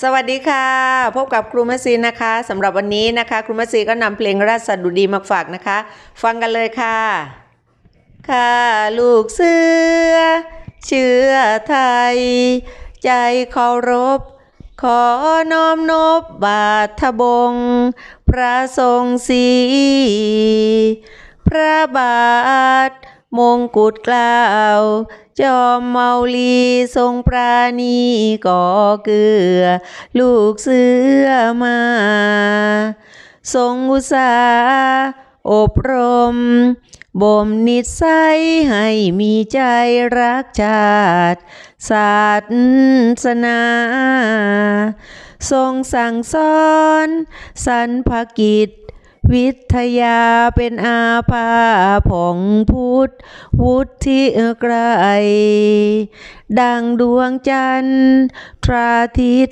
สวัสดีค่ะ พบกับครูมัซีนะคะสำหรับวันนี้นะคะ ครูมัซีก็นำเพลงราชดุดีมาฝากนะคะ ฟังกันเลยค่ะค่ะลูกเสือเชื้อไทย ใจเคารพ ขอน้อมนบบาทบง พระทรงศีพระบาท มงกุฎเกล้าว จอมเมาลีทรงปราณีก่อเกือ ลูกเสือมา ทรงอุตสาห์อบรม บ่มนิสัยให้มีใจรักชาติ ศาสนา ทรงสั่งสอน สรรพกิจ วิทยาเป็นอาภาผ่องพุทธวุฒิไกรดังดวงจันทร์ ทราทิต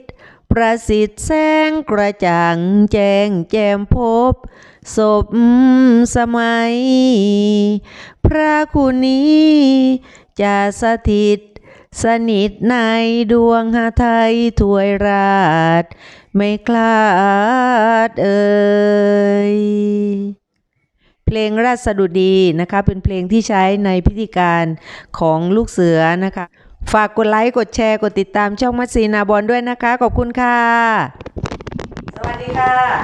ประสิทธิ์แสงกระจ่างแจ้งแจ่มพบศพสมัย พระคุณนี้จะสถิต สนิทในดวงหาไทยถวยราช ไม่คลาดเอ่ยเพลงราชสดุดีนะคะเป็นเพลงที่ใช้ในพิธีการของลูกเสือนะคะ ฝากกดไลค์ กดแชร์ กดติดตามช่องมัดซีนาบอลด้วยนะคะ ขอบคุณค่ะ สวัสดีค่ะ